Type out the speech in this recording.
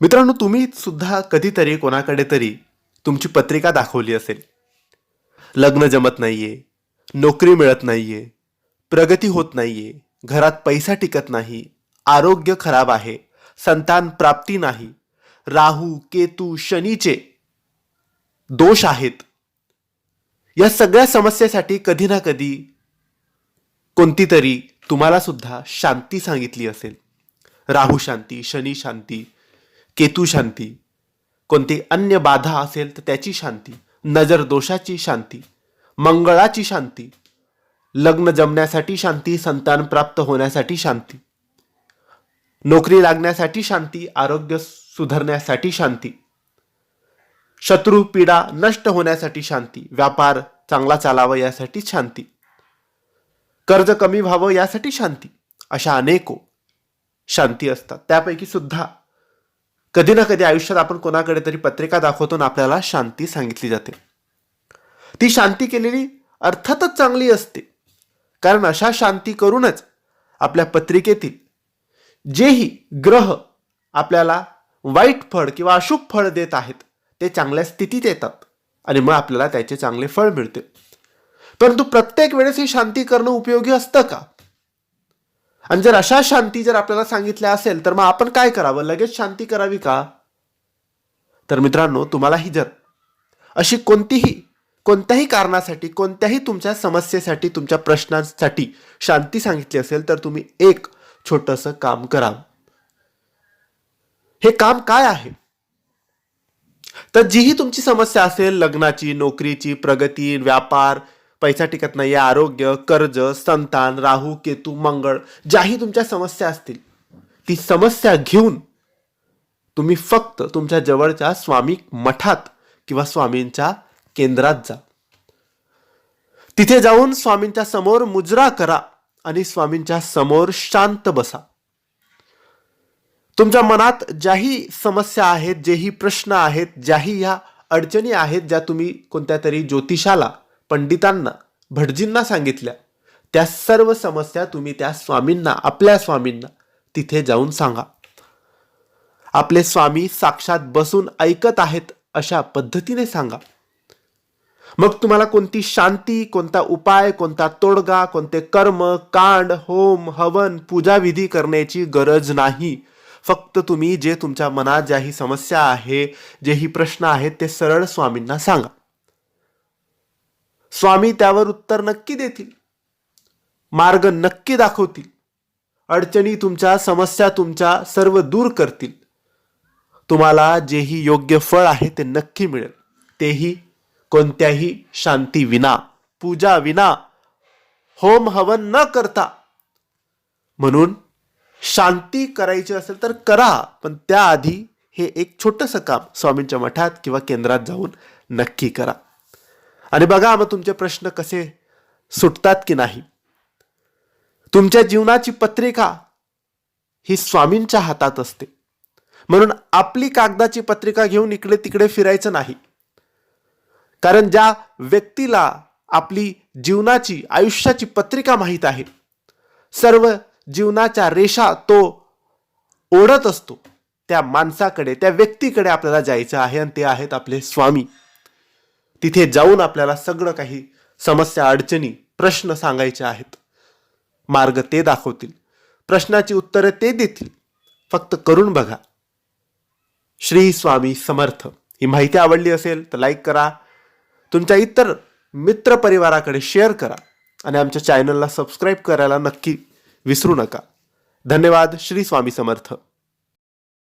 मित्रांनो तुम्ही सुद्धा कधीतरी कोणाकडे तरी तुमची पत्रिका दाखवली असेल. लग्न जमत नाहीये नोकरी मिळत नाहीये प्रगती होत नाहीये घरात पैसा टिकत नाही आरोग्य खराब आहे संतान प्राप्ती नाही राहू केतू शनीचे दोष आहेत. या सगळ्या समस्येसाठी कधी ना कधी कोणती तरी तुम्हाला सुद्धा शांती सांगितली असेल. राहू शांती शनी शांती केतू शांती. कोणती अन्य बाधा असेल तर त्याची शांती नजर दोषाची शांती मंगळाची शांती लग्न जमण्यासाठी शांती संतान प्राप्त होण्यासाठी शांती नोकरी लागण्यासाठी शांती आरोग्य सुधारण्यासाठी शांती शत्रू पीडा नष्ट होण्यासाठी शांती व्यापार चांगला चालावा यासाठी शांती कर्ज कमी व्हावं यासाठी शांती अशा अनेको शांती असतात. त्यापैकी सुद्धा कधी ना कधी आयुष्यात आपण कोणाकडे तरी पत्रिका दाखवतो आणि आपल्याला शांती सांगितली जाते. ती शांती केलेली अर्थातच चांगली असते. कारण अशा शांती करूनच आपल्या पत्रिकेतील जेही ग्रह आपल्याला वाईट फळ किंवा अशुभ फळ देत आहेत ते चांगल्या स्थितीत येतात आणि मग आपल्याला त्याचे चांगले फळ मिळते. परंतु प्रत्येक वेळेस ही शांती करणं उपयोगी असतं का? आणि जर अशा शांती जर आपल्याला सांगितल्या असेल तर मग आपण काय करावं? लगेच शांती करावी का? तर मित्रांनो तुम्हालाही जर अशी कोणतीही कोणत्याही कारणासाठी कोणत्याही तुमच्या समस्येसाठी तुमच्या प्रश्नांसाठी शांती सांगितली असेल तर तुम्ही एक छोटंसं काम करा. हे काम काय आहे? तर जीही तुमची समस्या असेल लग्नाची नोकरीची प्रगती व्यापार पैसा टिकत नाही आरोग्य कर्ज संतान राहू केतू मंगळ ज्याही तुमच्या समस्या असतील ती समस्या घेऊन तुम्ही फक्त तुमच्या जवळच्या स्वामी मठात किंवा स्वामींच्या केंद्रात जा. तिथे जाऊन स्वामींच्या समोर मुजरा करा आणि स्वामींच्या समोर शांत बसा. तुमच्या मनात ज्याही समस्या आहेत जेही प्रश्न आहेत ज्याही ह्या अडचणी आहेत ज्या तुम्ही कोणत्या तरी ज्योतिषाला पंडितांना भटजींना सांगितल्या त्या सर्व समस्या तुम्ही त्या स्वामींना आपल्या स्वामींना तिथे जाऊन सांगा. आपले स्वामी साक्षात बसून ऐकत आहेत अशा पद्धतीने सांगा. मग तुम्हाला कोणती शांती कोणता उपाय कोणता तोडगा कोणते कर्म कांड होम हवन पूजाविधी करण्याची गरज नाही. फक्त तुम्ही जे तुमच्या मनात ज्याही समस्या आहे जेही प्रश्न आहेत ते सरळ स्वामींना सांगा. स्वामी त्यावर उत्तर नक्की देतील. मार्ग नक्की दाखवतील. अडचणी तुमच्या समस्या तुमच्या सर्व दूर करतील. तुम्हाला जेही योग्य फळ आहे ते नक्की मिळेल. तेही कोणत्याही शांती विना पूजा विना होम हवन न करता. म्हणून शांती करायची असेल तर करा पण त्याआधी हे एक छोटंसं काम स्वामींच्या मठात किंवा केंद्रात जाऊन नक्की करा. आणि बघा मग तुमचे प्रश्न कसे सुटतात की नाही. तुमच्या जीवनाची पत्रिका ही स्वामींच्या हातात असते. म्हणून आपली कागदाची पत्रिका घेऊन इकडे तिकडे फिरायचं नाही. कारण ज्या व्यक्तीला आपली जीवनाची आयुष्याची पत्रिका माहीत आहे सर्व जीवनाच्या रेषा तो ओढत असतो. त्या माणसाकडे त्या व्यक्तीकडे आपल्याला जायचं आहे आणि ते आहेत आपले स्वामी. तिथे जाऊन आपल्याला सगळं काही समस्या अडचणी प्रश्न सांगायचे आहेत. मार्ग ते दाखवतील. प्रश्नाची उत्तरे ते देतील. फक्त करून बघा. श्री स्वामी समर्थ. ही माहिती आवडली असेल तर लाईक करा. तुमच्या इतर मित्र परिवाराकडे शेअर करा. आणि आमच्या चॅनलला सबस्क्राईब करायला नक्की विसरू नका. धन्यवाद. श्री स्वामी समर्थ.